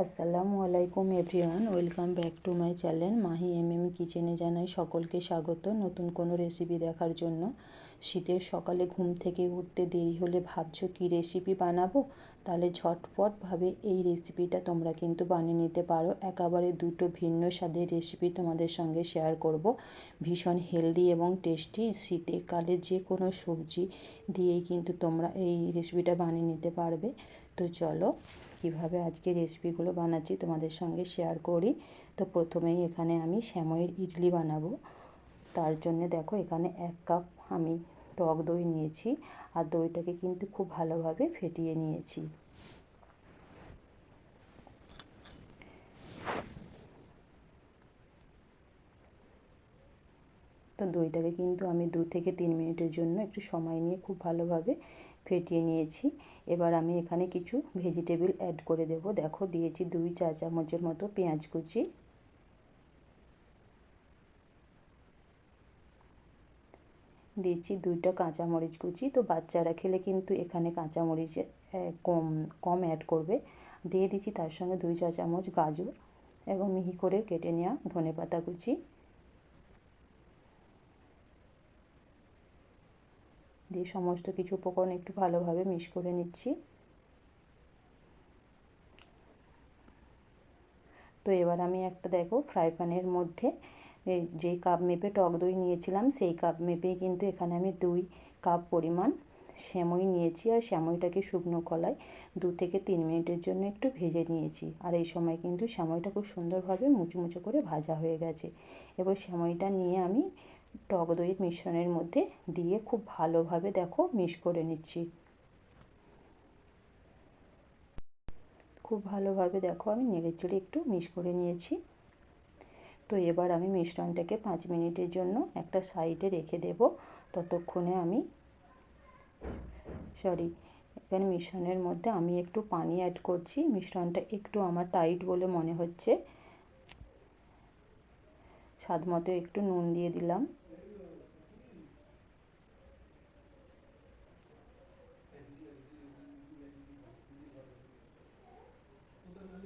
আসসালামু আলাইকুম everyone, welcome back to my channel. Mahi M M কিচেনে জানাই সকলকে স্বাগত নতুন কোনো রেসিপি দেখার জন্য। শীতের সকালে ঘুম থেকে উঠতে দেরি হলে ভাবছ কি রেসিপি বানাবো? তাহলে ঝটপটভাবে এই রেসিপিটা তোমরা কিন্তু বানিয়ে নিতে পারো। একেবারে দুটো ভিন্ন স্বাদের রেসিপি তোমাদের সঙ্গে শেয়ার করব। ভীষণ হেলদি এবং টেস্টি শীতের কালে যে কোনো সবজি দিয়েই কিন্তু তোমরা এই রেসিপিটা বানিয়ে নিতে পারবে। তো চলো কীভাবে আজকে রেসিপিগুলো বানাচ্ছি তোমাদের সঙ্গে শেয়ার করি। তো প্রথমেই এখানে আমি শ্যাময়ের ইডলি বানাবো। তার জন্য দেখো এখানে এক কাপ আমি টক দই নিয়েছি আর দইটাকে কিন্তু খুব ভালোভাবে ফেটিয়ে নিয়েছি। তো দইটাকে কিন্তু আমি দু থেকে তিন মিনিটের জন্য একটু সময় নিয়ে খুব ভালোভাবে ফেটিয়ে নিয়েছি। এবার আমি এখানে কিছু ভেজিটেবল অ্যাড করে দেব। দেখো, দিয়েছি দুই চা চামচের মতো পেঁয়াজ কুচি। দিয়েছি দুইটা কাঁচামরিচ কুচি। তো বাচ্চারা খেলে কিন্তু এখানে কাঁচামরিচ কম কম অ্যাড করবে। দিয়ে দিচ্ছি তার সঙ্গে দুই চা চামচ গাজর এবং মিহি করে কেটে নেওয়া ধনে পাতা কুচি। দিয়ে সমস্ত কিছু উপকরণ একটু ভালোভাবে মিক্স করে নিচ্ছি। তো এবার আমি একটা দেখো ফ্রাই প্যানের মধ্যে যেই কাপ মেপে টক দই নিয়েছিলাম, সেই কাপ মেপেই কিন্তু এখানে আমি দুই কাপ পরিমাণ শ্যামই নিয়েছি আর শ্যামইটাকে শুকনো কলায় দু থেকে তিন মিনিটের জন্য একটু ভেজে নিয়েছি। আর এই সময় কিন্তু শ্যামইটা খুব সুন্দরভাবে মুচমুচো করে ভাজা হয়ে গেছে। এবার শ্যামইটা নিয়ে আমি টক দইয়ের মিশ্রণের মধ্যে দিয়ে খুব ভালোভাবে দেখো মিক্স করে নিচ্ছি। খুব ভালোভাবে দেখো আমি নেড়ে চেড়ে একটু মিক্স করে নিয়েছি। তো এবার আমি মিশ্রণটাকে পাঁচ মিনিটের জন্য একটা সাইডে রেখে দেব। ততক্ষণে আমি সরি, এখানে মিশ্রণের মধ্যে আমি একটু পানি অ্যাড করছি। মিশ্রণটা একটু আমার টাইট বলে মনে হচ্ছে। স্বাদ মতো একটু নুন দিয়ে দিলাম।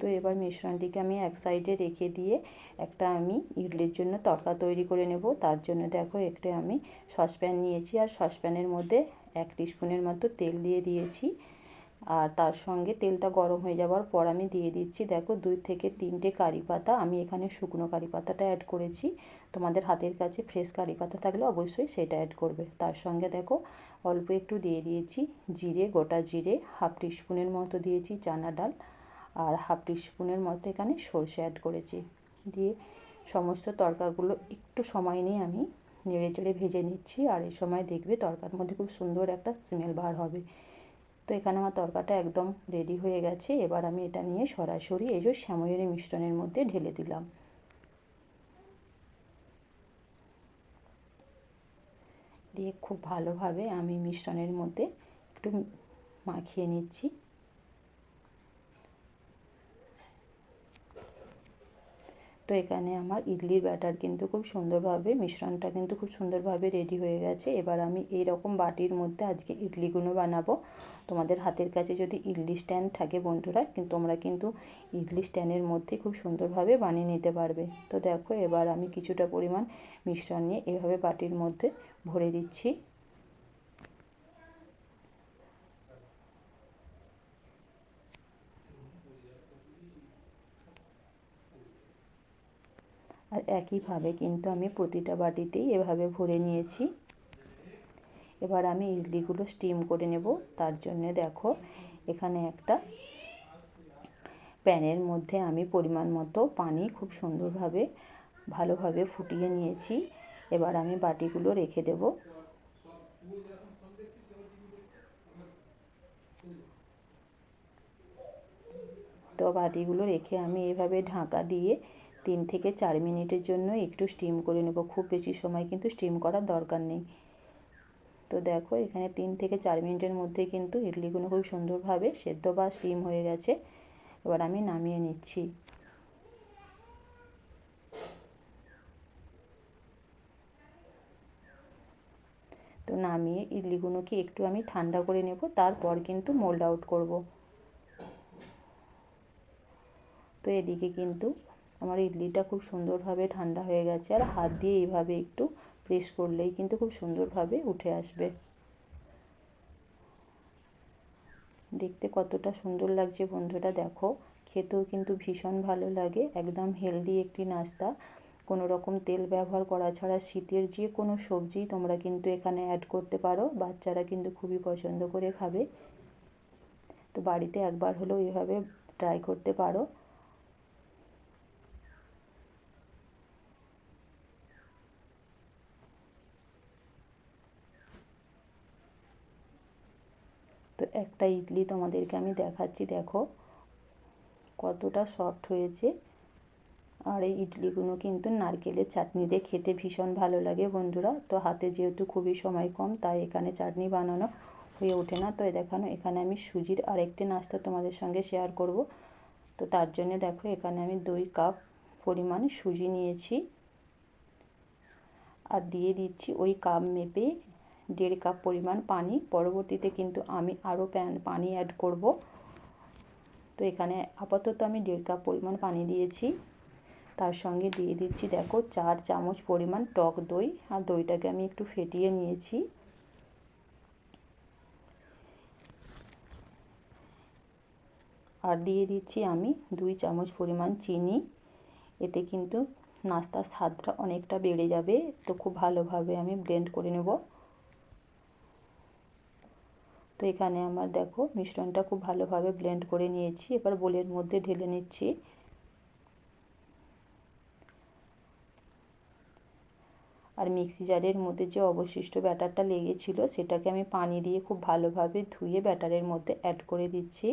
তো এবার মিশ্রণটিকে আমি এক সাইডে রেখে দিয়ে একটা আমি ইডলির জন্য তড়কা তৈরি করে নেব। তার জন্য দেখো একটা আমি সসপ্যান নিয়েছি আর সসপ্যানের মধ্যে এক টিস্পুনের মতো তেল দিয়ে দিয়েছি। আর তার সঙ্গে তেলটা গরম হয়ে যাওয়ার পর আমি দিয়ে দিচ্ছি দেখো দুই থেকে তিনটে কারি পাতা। আমি এখানে শুকনো কারি পাতাটা অ্যাড করেছি। তোমাদের হাতের কাছে ফ্রেশ কারি পাতা থাকলে অবশ্যই সেটা অ্যাড করবে। তার সঙ্গে দেখো অল্প একটু দিয়ে দিয়েছি জিরে, গোটা জিরে, হাফ টিস্পুনের মতো দিয়েছি চানা ডাল। আর হাফ টিস্পুনের মতো এখানে সর্ষে অ্যাড করেছি। দিয়ে সমস্ত তরকাগুলো একটু সময় নিয়ে আমি নেড়ে চেড়ে ভেজে নিচ্ছি আর এই সময় দেখবে তরকার মধ্যে খুব সুন্দর একটা স্মেল বার হবে। তো এখানে আমার তরকাটা একদম রেডি হয়ে গেছে। এবার আমি এটা নিয়ে সরাসরি এই যে শ্যাময়ের মিশ্রণের মধ্যে ঢেলে দিলাম। দিয়ে খুব ভালোভাবে আমি মিশ্রণের মধ্যে একটু মাখিয়ে নিচ্ছি। তো এখানে আমার ইডলির ব্যাটার কিন্তু খুব সুন্দরভাবে, মিশ্রণটা কিন্তু খুব সুন্দরভাবে রেডি হয়ে গেছে। এবার আমি এই রকম বাটির মধ্যে আজকে ইডলিগুলো বানাবো। তোমাদের হাতের কাছে যদি ইডলি স্ট্যান্ড থাকে বন্ধুরা কিন্তু তোমরা কিন্তু ইডলি স্ট্যান্ডের মধ্যে খুব সুন্দরভাবে বানিয়ে নিতে পারবে। তো দেখো এবার আমি কিছুটা পরিমাণ মিশ্রণ নিয়ে এভাবে বাটির মধ্যে ভরে দিচ্ছি। আর একইভাবে কিন্তু আমি প্রতিটা বাটিতেই এভাবে ভরে নিয়েছি। এবার আমি ইডলিগুলো স্টিম করে নেব। তার জন্য দেখো, এখানে একটা প্যানের মধ্যে আমি পরিমাণ মতো পানি খুব সুন্দরভাবে, ভালোভাবে ফুটিয়ে নিয়েছি। এবার আমি বাটিগুলো রেখে দেব। তো বাটিগুলো রেখে আমি এভাবে ঢাকা দিয়ে তিন থেকে চার মিনিটের জন্য একটু স্টিম করে নেব। খুব বেশি সময় কিন্তু স্টিম করার দরকার নেই। তো দেখো, এখানে তিন থেকে চার মিনিটের মধ্যে কিন্তু ইডলিগুলো খুব সুন্দরভাবে সেদ্ধ বা স্টিম হয়ে গেছে। এবার আমি নামিয়ে নিচ্ছি। তো নামিয়ে ইডলিগুলোকে একটু আমি ঠান্ডা করে নেব, তারপর কিন্তু মোল্ড আউট করব। তো এদিকে কিন্তু আমার ইডলিটা খুব সুন্দরভাবে ঠান্ডা হয়ে গেছে আর হাত দিয়ে এইভাবে একটু প্রেস করলেই কিন্তু খুব সুন্দরভাবে উঠে আসবে। দেখতে কতটা সুন্দর লাগছে বন্ধুরা, দেখো। খেতেও কিন্তু ভীষণ ভালো লাগে, একদম হেলদি একটি নাস্তা। কোনো রকম তেল ব্যবহার করা ছাড়া শীতের যে কোনো সবজি তোমরা কিন্তু এখানে অ্যাড করতে পারো, বাচ্চারা কিন্তু খুবই পছন্দ করে খাবে। তো বাড়িতে একবার হলেও এভাবে ট্রাই করতে পারো তো একটা ইডলি তোমাদেরকে আমি দেখাচ্ছি, দেখো। কতটা সফট হয়েছে। আর এই ইডলিগুলো কিন্তু নারকেলের চাটনি দিয়ে খেতে ভীষণ ভালো লাগে বন্ধুরা। তো হাতে যেহেতু খুবই সময় কম, তাই এখানে চাটনি বানানো হয়ে ওঠে না। তো দেখানো, এখানে আমি সুজির আরেকটি নাস্তা তোমাদের সঙ্গে শেয়ার করব। তো তার জন্য দেখো, এখানে আমি দুই কাপ পরিমাণ সুজি নিয়েছি। আর দিয়ে দিচ্ছি ওই কাপ মেপে দেড় কাপ পরিমাণ পানি। পরবর্তীতে কিন্তু আমি আরও প্যান, পানি অ্যাড করব। তো এখানে আপাতত আমি দেড় কাপ পরিমাণ পানি দিয়েছি। তার সঙ্গে দিয়ে দিচ্ছি, দেখো, চার চামচ পরিমাণ টক দই। আর দইটাকে আমি একটু ফেটিয়ে নিয়েছি। আর দিয়ে দিচ্ছি আমি দুই চামচ পরিমাণ চিনি। এতে কিন্তু নাস্তার স্বাদটা অনেকটা বেড়ে যাবে। তো খুব ভালোভাবে আমি ব্লেন্ড করে নেব। তো এখানে আমার দেখো মিশ্রণটা খুব ভালোভাবে ব্লেন্ড করে নিয়েছি। এবার বোলের মধ্যে ঢেলে নিচ্ছি। আর মিক্সি জারের মধ্যে যে অবশিষ্ট ব্যাটারটা লেগেছিল, সেটাকে আমি পানি দিয়ে খুব ভালোভাবে ধুয়ে ব্যাটারের মধ্যে অ্যাড করে দিচ্ছি।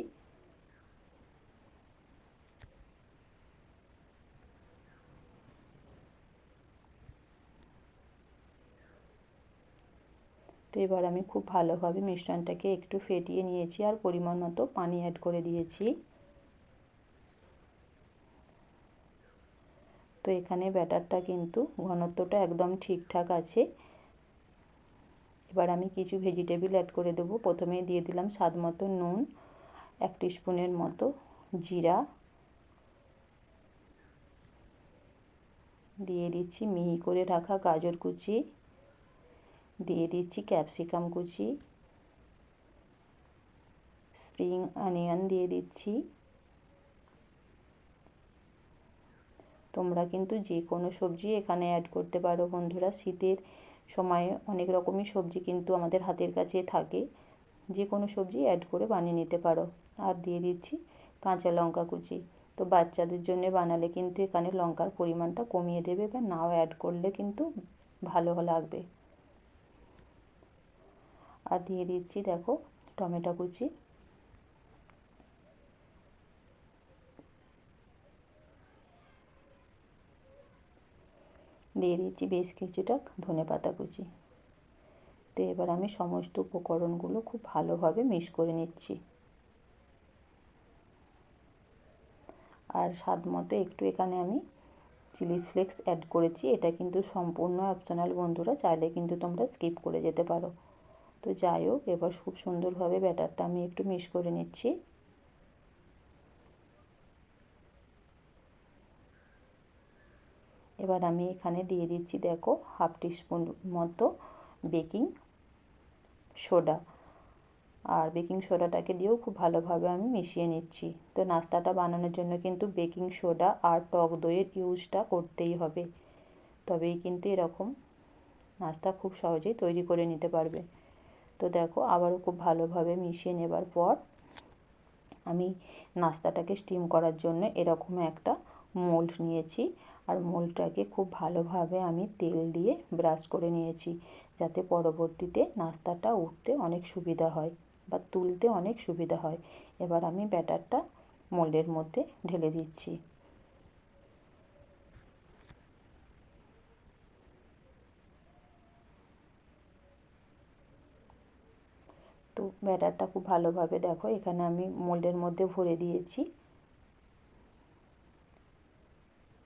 তো এবার আমি খুব ভালোভাবে মিশ্রণটাকে একটু ফেটিয়ে নিয়েছি আর পরিমাণ মতো পানি অ্যাড করে দিয়েছি। তো এখানে ব্যাটারটা কিন্তু ঘনত্বটা একদম ঠিকঠাক আছে। এবার আমি কিছু ভেজিটেবিল অ্যাড করে দেবো। প্রথমে দিয়ে দিলাম স্বাদ মতো নুন, এক স্পুনের মতো জিরা। দিয়ে দিচ্ছি মিহি করে রাখা গাজর কুচি। দিয়ে দিচ্ছি ক্যাপসিকাম কুচি, স্প্রিং অনিয়ন দিয়ে দিচ্ছি। তোমরা কিন্তু যে কোনো সবজি এখানে অ্যাড করতে পারো বন্ধুরা। শীতের সময়ে অনেক রকমই সবজি কিন্তু আমাদের হাতের কাছে থাকে। যে কোনো সবজি অ্যাড করে বানিয়ে নিতে পারো। আর দিয়ে দিচ্ছি কাঁচা লঙ্কা কুচি। তো বাচ্চাদের জন্য বানালে কিন্তু এখানে লঙ্কার পরিমাণটা কমিয়ে দেবে বা নাও অ্যাড করলে কিন্তু ভালো লাগবে। আর দিয়ে দিচ্ছি দেখো টমেটো কুচি। দিয়ে দিচ্ছি বেশ কিছুটা ধনে পাতা কুচি। তো এবার আমি সমস্ত উপকরণগুলো খুব ভালোভাবে মিক্স করে নিচ্ছি। আর স্বাদ মতো একটু এখানে আমি চিলি ফ্লেক্স অ্যাড করেছি। এটা কিন্তু সম্পূর্ণ অপশনাল, বন্ধুরা। চাইলে কিন্তু তোমরা স্কিপ করে যেতে পারো। তো যাই হোক, এবার খুব সুন্দরভাবে ব্যাটারটা আমি একটু মিক্স করে নিচ্ছি। এবার আমি এখানে দিয়ে দিচ্ছি, দেখো, হাফ টিস্পুন মতো বেকিং সোডা। আর বেকিং সোডাটাকে দিয়েও খুব ভালোভাবে আমি মিশিয়ে নিচ্ছি। তো নাস্তাটা বানানোর জন্য কিন্তু বেকিং সোডা আর টক দইয়ের ইউজটা করতেই হবে। তবেই কিন্তু এরকম নাস্তা খুব সহজেই তৈরি করে নিতে পারবে। তো দেখো আবারও খুব ভালোভাবে মিশিয়ে নেবার পর আমি নাস্তাটাকে স্টিম করার জন্য এরকম একটা মোল্ড নিয়েছি। আর মোল্ডটাকে খুব ভালোভাবে আমি তেল দিয়ে ব্রাশ করে নিয়েছি যাতে পরবর্তীতে নাস্তাটা উঠতে অনেক সুবিধা হয় বা তুলতে অনেক সুবিধা হয়। এবার আমি ব্যাটারটা মোল্ডের মধ্যে ঢেলে দিচ্ছি। তো ব্যাটারটা খুব ভালোভাবে দেখো, এখানে আমি মোল্ডের মধ্যে ভরে দিয়েছি।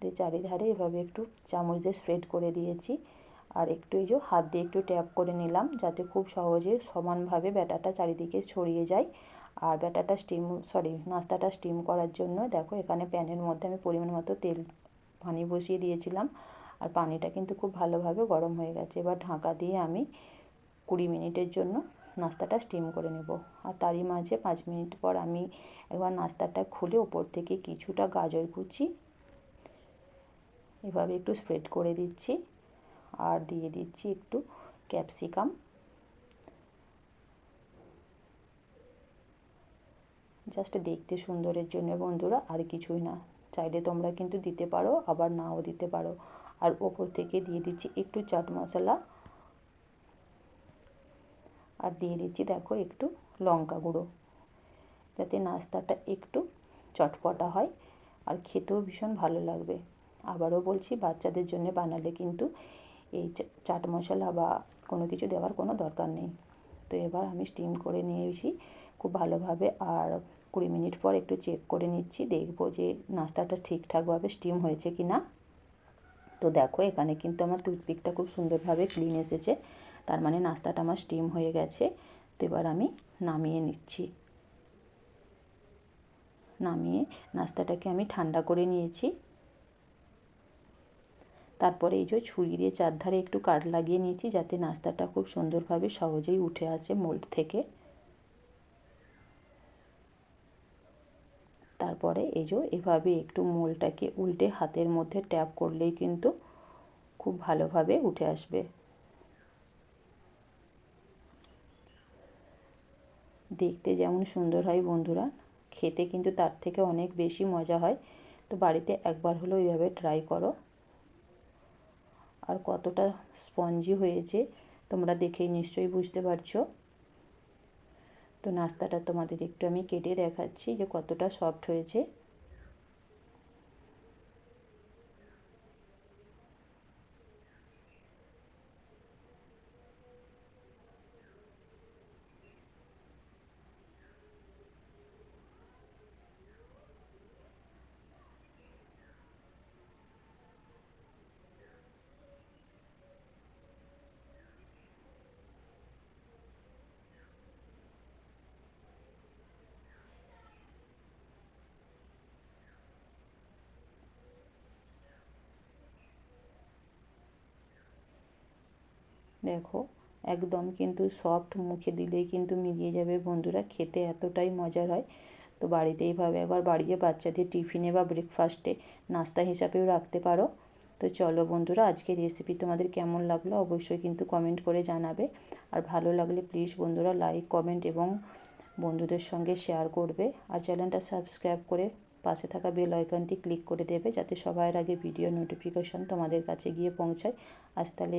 দিয়ে চারিধারে এভাবে একটু চামচ দিয়ে স্প্রেড করে দিয়েছি। আর একটু এই যে হাত দিয়ে একটু ট্যাপ করে নিলাম, যাতে খুব সহজে সমানভাবে ব্যাটারটা চারিদিকে ছড়িয়ে যায়। আর ব্যাটারটা স্টিম সরি নাস্তাটা স্টিম করার জন্য দেখো, এখানে প্যানের মধ্যে আমি পরিমাণ মতো তেল, পানি বসিয়ে দিয়েছিলাম। আর পানিটা কিন্তু খুব ভালোভাবে গরম হয়ে গেছে। এবার ঢাকা দিয়ে আমি কুড়ি মিনিটের জন্য নাস্তাটা স্টিম করে নেব। আর তারই মাঝে পাঁচ মিনিট পর আমি একবার নাস্তাটা খুলে ওপর থেকে কিছুটা গাজর কুচি, এভাবে একটু স্প্রেড করে দিচ্ছি। আর দিয়ে দিচ্ছি একটু ক্যাপসিকাম জাস্ট দেখতে সুন্দরের জন্য বন্ধুরা, আর কিছুই না। চাইলে তোমরা কিন্তু দিতে পারো, আবার নাও দিতে পারো। আর ওপর থেকে দিয়ে দিচ্ছি একটু চাট মশলা। আর দিয়ে দিচ্ছি, দেখো, একটু লঙ্কা গুঁড়ো। যাতে নাস্তাটা একটু চটপটা হয় আর খেতেও ভীষণ ভালো লাগবে। আবারও বলছি, বাচ্চাদের জন্য বানালে কিন্তু এই চাট মশলা বা কোনো কিছু দেওয়ার কোনো দরকার নেই। তো এবার আমি স্টিম করে নিয়েছি খুব ভালোভাবে আর কুড়ি মিনিট পর একটু চেক করে নিচ্ছি, দেখব যে নাস্তাটা ঠিকঠাকভাবে স্টিম হয়েছে কি না তো দেখো, এখানে কিন্তু আমার টুথপিকটা খুব সুন্দরভাবে ক্লিন এসেছে। তার মানে নাস্তাটা আমার স্টিম হয়ে গেছে, তো এবার আমি নামিয়ে নিচ্ছি। নামিয়ে নাস্তাটাকে আমি ঠান্ডা করে নিয়েছি। তারপরে এই যে ছুরি দিয়ে চারধারে একটু কাট লাগিয়ে নিয়েছি, যাতে নাস্তাটা খুব সুন্দরভাবে সহজেই উঠে আসে মোল্ড থেকে। তারপরে এই যে এভাবে একটু মোলটাকে উল্টে হাতের মধ্যে ট্যাপ করলেই কিন্তু খুব ভালোভাবে উঠে আসবে। দেখতে যেমন সুন্দর হয় বন্ধুরা। খেতে কিন্তু তার থেকে অনেক বেশি মজা হয়। তো বাড়িতে একবার হলো এইভাবে ট্রাই করো। আর কতটা স্পঞ্জি হয়েছে, তোমরা দেখেই নিশ্চয়ই বুঝতে পারছ। তো নাস্তাটা তোমাদের একটু আমি কেটে দেখাচ্ছি যে কতটা সফট হয়েছে। দেখো, একদম কিন্তু সফট মুখে দিলেই কিন্তু মিলিয়ে যাবে। বন্ধুরা, খেতে এতটাই মজার হয়। তো বাড়িতে এইভাবে একবার বাড়িয়ে বাচ্চাদের টিফিনে বা ব্রেকফাস্টে নাস্তা হিসাবেও রাখতে পারো। তো চলো বন্ধুরা আজকে রেসিপি তোমাদের কেমন লাগল অবশ্যই কিন্তু কমেন্ট করে জানাবে। আর ভালো লাগলে প্লিজ বন্ধুরা লাইক কমেন্ট এবং বন্ধুদের সঙ্গে শেয়ার করবে। আর চ্যানেলটা সাবস্ক্রাইব করে পাশে থাকা বেল আইকনটি ক্লিক করে দেবে, যাতে সবার আগে ভিডিও নোটিফিকেশন তোমাদের কাছে গিয়ে পৌঁছায়। আজ তাহলে